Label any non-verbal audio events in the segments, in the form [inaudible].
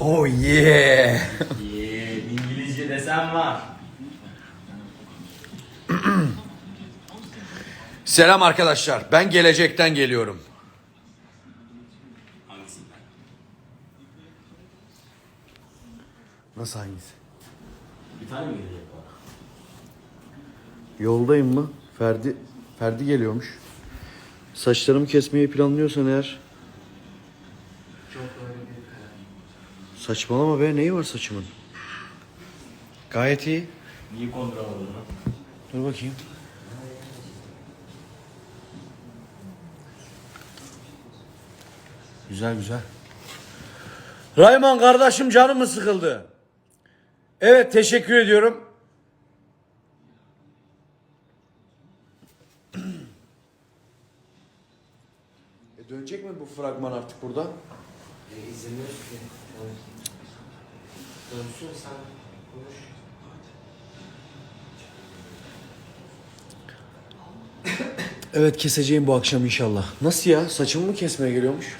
Oh yeah. Yeee İngilizce desem var. Selam arkadaşlar. Ben gelecekten geliyorum. Nasıl hangisi? Bir tane mi gelecek bana? Yoldayım mı? Ferdi Ferdi geliyormuş. Saçlarımı kesmeyi planlıyorsan eğer Çok öyle bir karar. Saçmalama be neyi var saçımın? Gayet iyi. Niye konduramadın lan? Dur bakayım. Güzel güzel. Rayman kardeşim canım mı sıkıldı? Evet teşekkür ediyorum. E dönecek mi bu fragman artık burada? E, izlemiyoruz ki. Dönsün sen konuş. Evet keseceğim bu akşam inşallah. Nasıl ya? Saçımı mı kesmeye geliyormuş?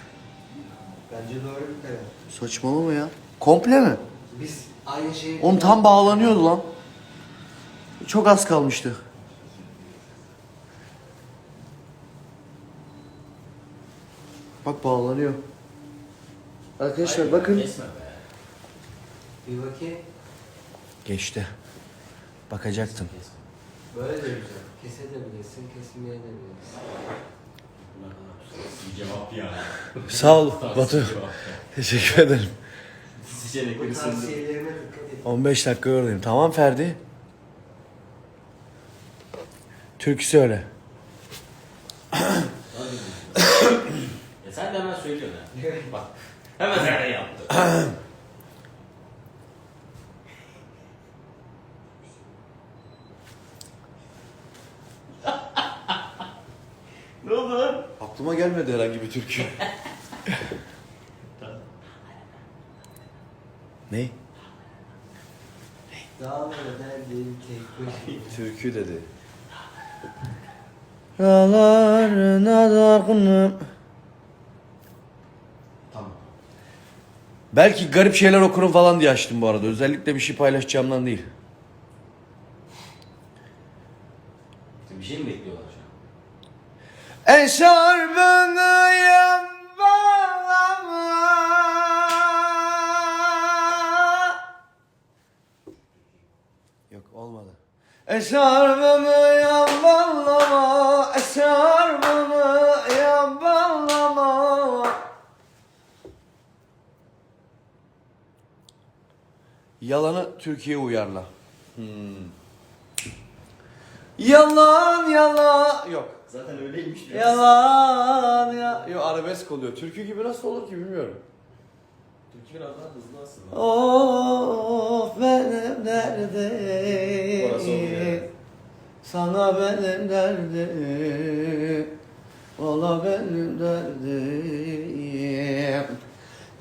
Bence doğru bir karar. Saçmalama ya. Komple mi? Biz aynı şeyi... Oğlum tam bağlanıyordu lan. Çok az kalmıştı. Bak bağlanıyor. Arkadaşlar bakın. Kesme be. Bir bakayım. Geçti. Bakacaktım. Böyle de güzel. Kesebilirsin, kesmeye de bilirsin. Bunlar kadar bir cevap ya. Sağ ol Batu. Teşekkür ederim. Bu Seçenekleri sundu. tavsiyelerime dikkat et. 15 dakika oradayım. Tamam Ferdi. Türkü söyle. [coughs] Ya sen de hemen söylüyorsun ha. [laughs] Bak. Hemen nereye yaptı. ne [coughs] Aklıma gelmedi herhangi bir türkü. ne? Dağlara derdim tek başına. Türkü dedi. Dağlarına dargınım. Tamam. Belki garip şeyler okurum falan diye açtım bu arada. Özellikle bir şey paylaşacağımdan değil. Bir şey mi bekliyorlar şu an? Eşarbını bağlama. Yok olmadı. Eşarbımı bağlama, eşarbımı bağlama. Yalanı Türkiye uyarla. Hmm. Yalan yalan yok. Zaten öyleymiş. Yalan ya. Yok arabesk oluyor. Türkü gibi nasıl olur ki bilmiyorum. Türkü biraz daha hızlı aslında. Of benim derdim. Orası oluyor. Sana benim derdim. Ola benim derdim.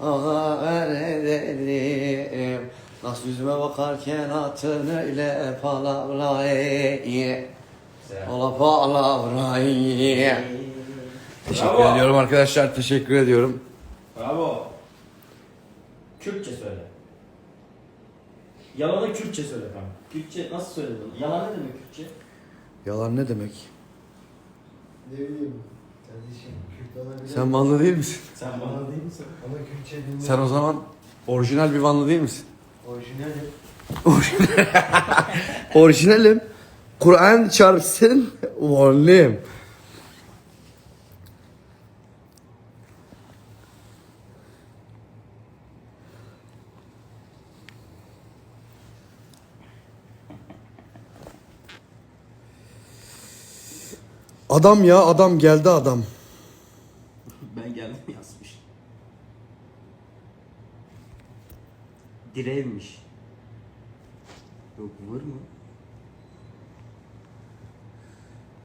Ola benim derdim. Nasıl yüzüme bakarken atın öyle palavrayı. Güzel. Ola palavrayı. Teşekkür Bravo. ediyorum arkadaşlar. Teşekkür ediyorum. Bravo. Kürtçe söyle. Yalanı Kürtçe söyle kanka. Kürtçe nasıl söyledin? Yalan ne demek Kürtçe? Yalan ne demek? Ne bileyim kardeşim Kürt olabilir. Sen Vanlı değil misin? Sen bana değil misin? Ama Kürtçe bilmiyorum. Sen o zaman orijinal bir Vanlı değil misin? Orijinalim. [laughs] Orijinalim. Kur'an çarpsın Vanlıyım. Adam ya adam geldi adam. Direvmiş. Yok vur mu?